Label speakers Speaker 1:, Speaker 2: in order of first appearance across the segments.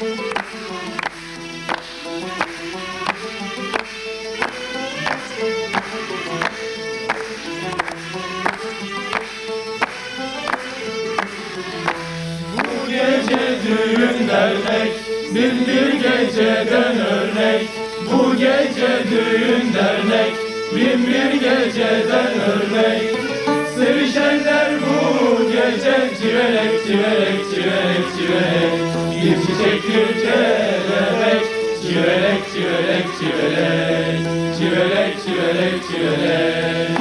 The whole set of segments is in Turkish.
Speaker 1: düğün dernek Bindir geceden örnek Bu gece düğün dernek Bin bir geceden örnek Sevişenler bu gece Civelek civelek civelek civelek çiçek bir kelebek Civelek civelek civelek Civelek civelek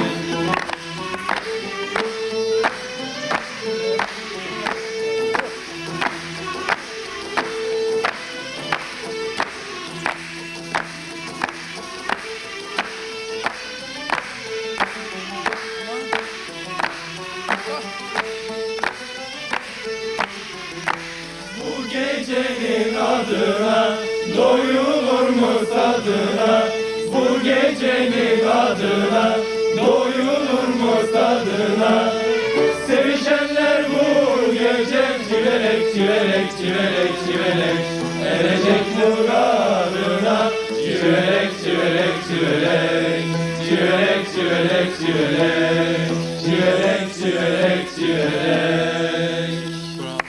Speaker 1: gecenin adına doyulur mu tadına? Bu gecenin adına doyulur mu tadına? Sevişenler bu gece çivelek çivelek çivelek çivelek erecek muradına çivelek çivelek çivelek çivelek çivelek çivelek çivelek çivelek çivelek